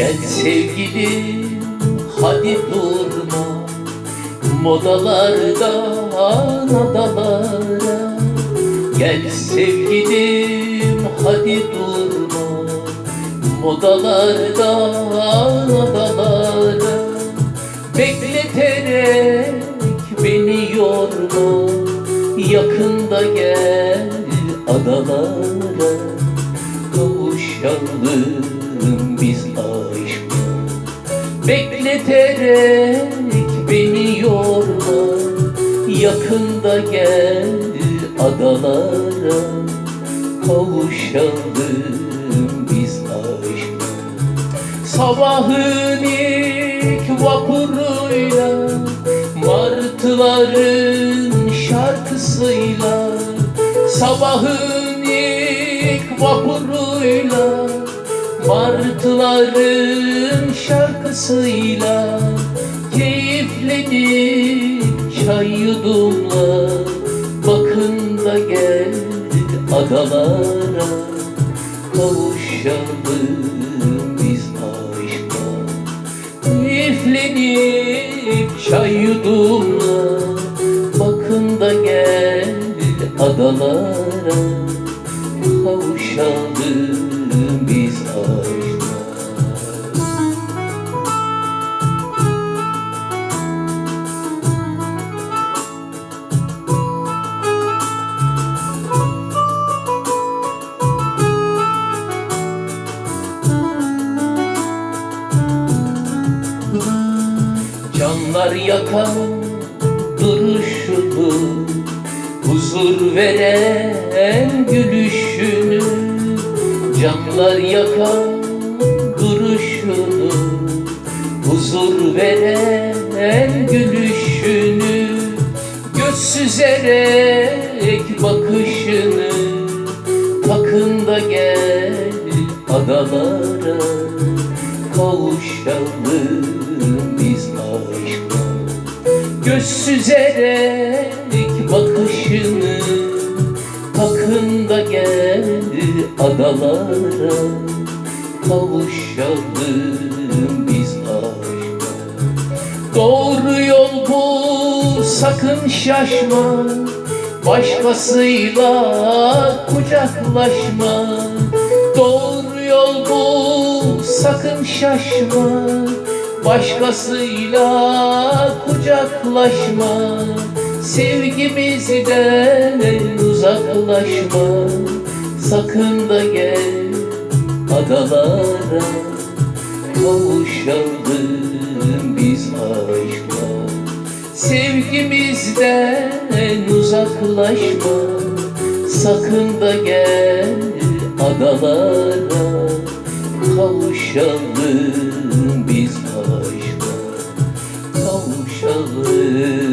Gel sevgilim hadi durma Modalardan adalara Gel sevgilim hadi durma. Modalardan adalara Bekleterek beni yorma. Yakında gel adalara. Kavuşalım biz aşkla Bekleterek beni yorma. Yakında gel adalara. Kavuşalım biz aşkla. Sabahın ilk vapuruyla Martıların şarkısıyla Sabahın ilk vapuruyla Martıların şarkısıyla Keyiflenip çay yudumla. Bakın da gel adalara Kavuşalım biz aşka Keyiflenip çay yudumla Bakın da gel adalara Kavuşalım biz aşka Canlar yakan duruşunu Huzur veren gülüşünü Canlar yakan duruşunu Huzur veren gülüşünü Göz süzerek bakışını Takın da gel adalara Kavuşalım süzerek bakışını Takın da gel adalara. Kavuşalım biz aşkla Doğru yol bu sakın şaşma. Başkasıyla kucaklaşma. Doğru yol bu sakın şaşma Başkasıyla kucaklaşma Sevgimizden uzaklaşma. Sakın da gel adalara Kavuşalım biz aşkla. Sevgimizden uzaklaşma Sakın da gel adalara aşka Kavuşalım biz aşka Kavuşalım